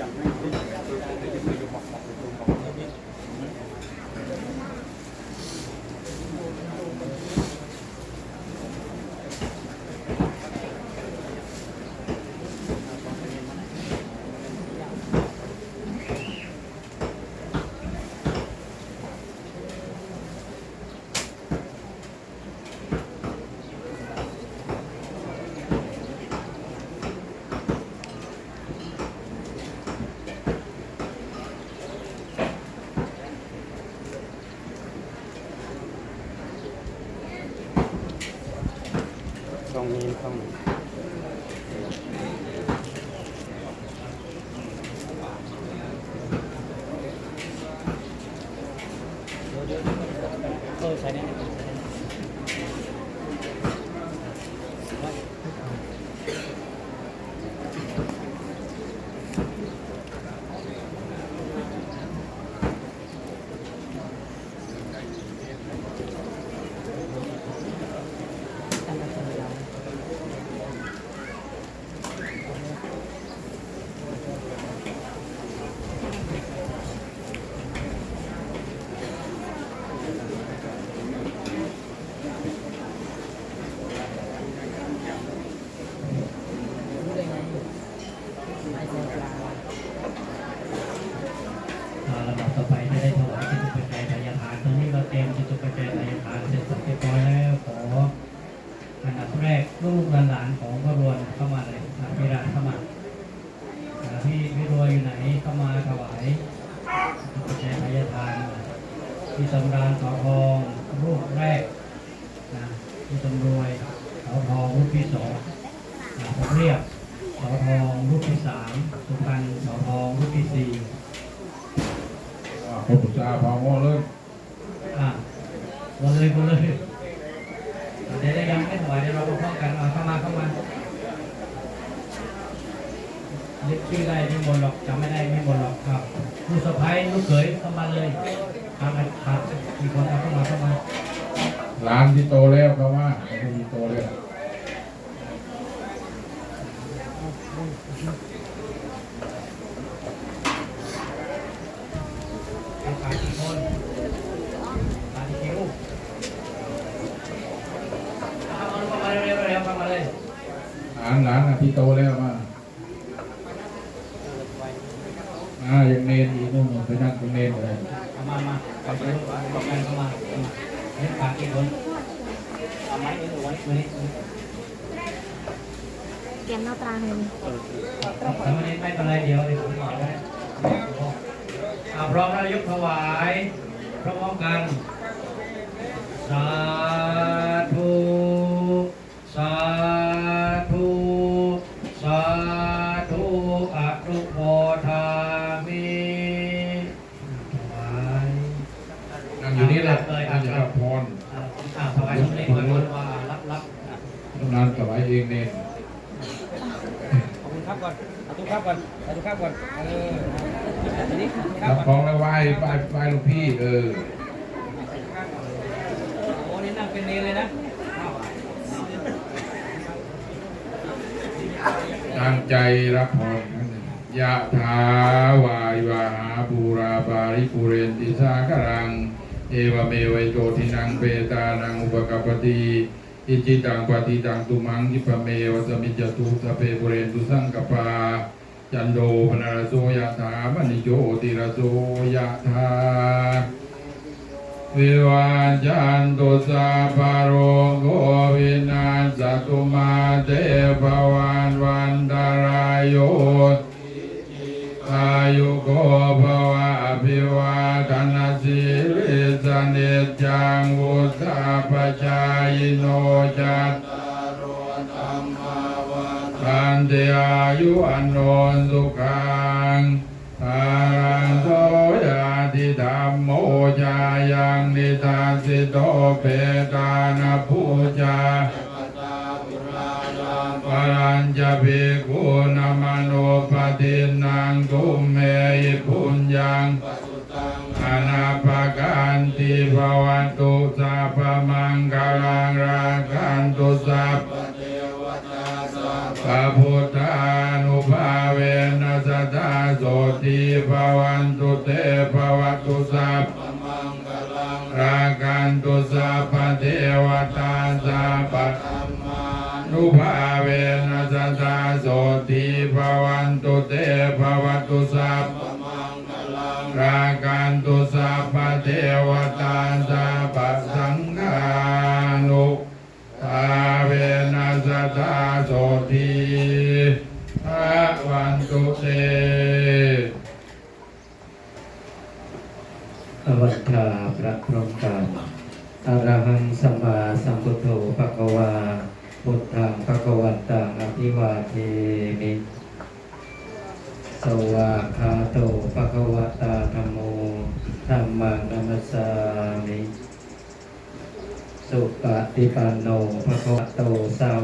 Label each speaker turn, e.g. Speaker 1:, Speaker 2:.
Speaker 1: ต นี้ต้อง
Speaker 2: เออใช้ได้อ่าลำดับต่อไปจะได้ถวายจตุปัจจัยทายทานตอนนี้เราเตรียมจตุปัจจัยทายทานเสร็จสับเรียบร้อยแล้วขออันดับแรกลูกๆหลานๆของพระรวนเข้ามาเลยอ่าพี่รันเข้ามาอ่าพี่พี่รวยอยู่ไหนเข้ามาถวายจตุปัจจัยทายทาน พี่สำราญสอทองรูปแรกนะพี่สำรวยสอทองรูปที่สองอ่าผมเรียกสอทองรูปที่สามสุพรรณสอทองรูปที่สี่
Speaker 3: ผมปรึกษาพอหมอเลย
Speaker 2: อะวนเลยวนเลยเดี๋ยวยังไม่ถอยเดี๋ยวเราพร้อมกันเอาเข้ามาเข้ามาเรียกชื่อได้ไม่หมดหรอกจำไม่ได้ไม่หมดหรอกครับลูกสะพ้ายลูกเขยเข้ามาเลย ตามกันครับมีคนเอาเข้ามาเข้ามา
Speaker 3: หลานที่โตแล้วเขาว่าเขาที่โตแล้ว
Speaker 2: เอาขากี่คนขากี่คิวเอาเข้ามาเร็วๆเร็วๆเข้ามาเลย
Speaker 3: หลานหลานน่ะที่โตแล้วมา อ่ายังเนนอีนู่นไปนั่งตรงเนนเลย
Speaker 2: เอามามาเอาไปบอกกันเข้ามาเข้ามาเฮ้ยขากี่คนเอาไม้นี้ไว้ไว้นี่
Speaker 4: เกมนอกตาเลย
Speaker 2: ทำไมไม่เป็นไรเดี๋ยวเดี๋ยวผมบอกไว้อ่าพร้อมแล้วยกถวายพร้อมกันสาธุ สาธุ สาธุอนุโมทามิถวาย
Speaker 3: นั่งอยู่นี่แหละนั่งอยู่กับพร
Speaker 2: อาอ่าถวายตรงนี้ก่อนว่ารับรับอะ
Speaker 3: ตำนานสบายเองเนน
Speaker 1: ขอบคุณครับก่อนเอาทุกครับก่อนเอาทุกครับก่อนเออรับ
Speaker 3: รับของแล้วไหว้ไหว้ไหว้หลวงพี่เออ
Speaker 2: โอ้นี่นั่งเป็นเนรเลยนะอ้าว
Speaker 3: ตั้งใจรับพรยะถาวาริวาหาปูราปาริปุเรนติสาคารัง เอวเมวัยโจทินังเปตานังอุปกปปติอิจิตังปฏิตังตุมังยิปเมวสมิจตุสพเพปุเรนตุสังกปาจันโดปนารโสยะถามณิโยติระโสยะถาวิวันจันตุสัพพะโรโควินาศตุมาเตภวันวันตรายโยอายุโกภวะอภิวาทนาสิริ สเนจังวุฒาปชายโนจัตตารโอธรรมาวันตันติอายุอันโนสุขังอารันโตยาติธรรมโมจายังนิทานสิโตเปตานาภูจาปรัญจะภิกขุ ติภวันตุสัพพมังคลังรักขันตุสัพพะพุทธานุภาเวนะสตาโสติภวันตุเตภวตุสัพมังคะลังรักันตุสัพเทวตาสัพปัพมานุภาเวนะสตาโสติภวันตุเตภ
Speaker 5: อวัตาพระพรหมกันอรหังสัมมาสัมพุทโธภะคะวาพุทธังภะคะวันตังอภิวาเทมิสวากขาโตภะคะวะตาธัมโมธัมมังนัมสสามิ สุปฏิปันโนภะคะวะโตสาว